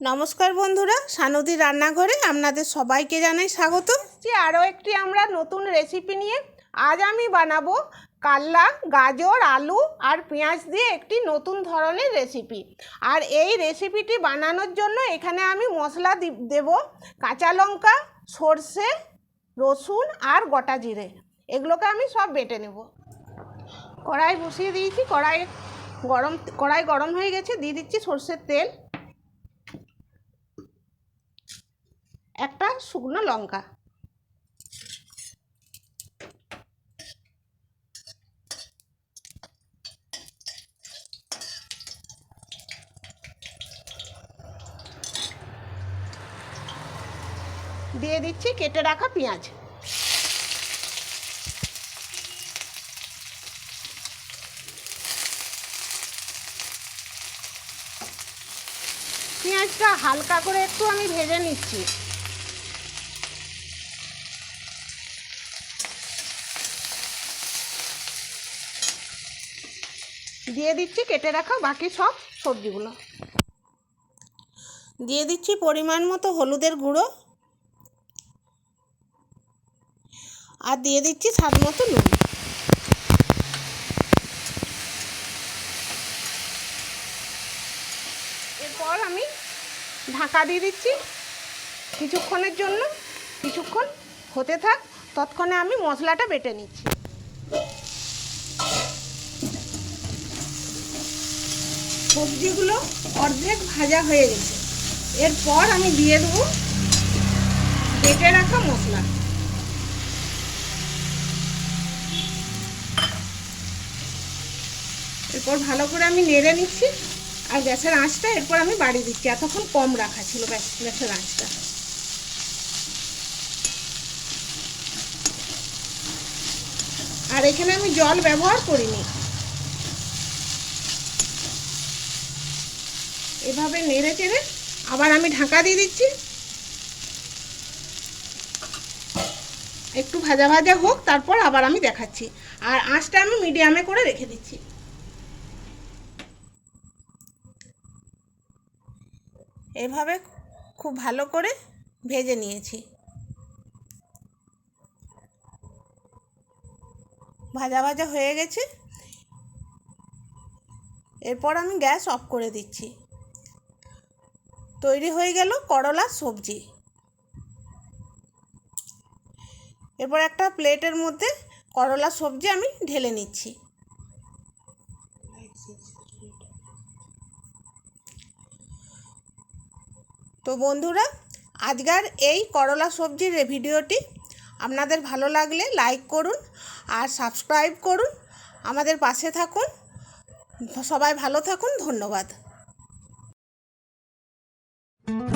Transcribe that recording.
নমস্কার বন্ধুরা, সানদি রান্নাঘরে আপনাদের সবাইকে জানাই স্বাগত। যে আরও একটি আমরা নতুন রেসিপি নিয়ে আজ আমি বানাবো কাল্লা, গাজর, আলু আর পেঁয়াজ দিয়ে একটি নতুন ধরনের রেসিপি আর এই রেসিপিটি বানানোর জন্য এখানে আমি মশলা দেব কাঁচা লঙ্কা, সর্ষে, রসুন আর গোটা জিরে। এগুলোকে আমি সব বেটে নেব। কড়াই বসিয়ে দিয়েছি কড়াই গরম কড়াই গরম হয়ে গেছে, দিয়ে দিচ্ছি সর্ষের তেল একটা শুকনো লঙ্কা। দিয়ে দিচ্ছি কেটে রাখা পেঁয়াজ। পেঁয়াজটা হালকা করে একটু আমি ভেজে নিচ্ছি। দিয়ে দিচ্ছি কেটে রাখা বাকি সব সবজিগুলো। দিয়ে দিচ্ছি পরিমাণ মতো হলুদের গুঁড়ো। আর দিয়ে দিচ্ছি স্বাদ মতো নুন। এরপর আমি ঢাকা দিয়ে দিচ্ছি কিছুক্ষণের জন্য। কিছুক্ষণ হতে থাক তৎক্ষণে আমি মশলাটা বেটে নিচ্ছি। সবজিগুলো অর্ধেক ভাজা হয়ে গেছে। এরপর আমি দিয়ে দেবো বেটে রাখা মশলা। এরপর ভালো করে আমি নেড়ে নিচ্ছি আর গ্যাসের আঁচটা এরপর আমি বাড়িয়ে দিচ্ছি। এতক্ষণ কম রাখা ছিল গ্যাস গ্যাসের আঁচটা। আর এখানে আমি জল ব্যবহার করিনি। এভাবে নেড়ে চেড়ে আবার আমি ঢাকা দিয়ে দিচ্ছি। একটু ভাজা ভাজা হোক, তারপর আবার আমি দেখাচ্ছি। আর আঁচটা আমি মিডিয়ামে করে রেখে দিচ্ছি। এভাবে খুব ভালো করে ভেজে নিয়েছি। ভাজা ভাজা হয়ে গেছে। এরপর আমি গ্যাস অফ করে দিচ্ছি। তৈরি হয়ে গেল করলা সবজি। এরপর একটা প্লেটের মধ্যে করলা সবজি আমি ঢেলে নিচ্ছি। তো বন্ধুরা, আজকের এই করলা সবজির ভিডিওটি আপনাদের ভালো লাগলে লাইক করুন আর সাবস্ক্রাইব করুন। আমাদের পাশে থাকুন। সবাই ভালো থাকুন, ধন্যবাদ। Mm-hmm.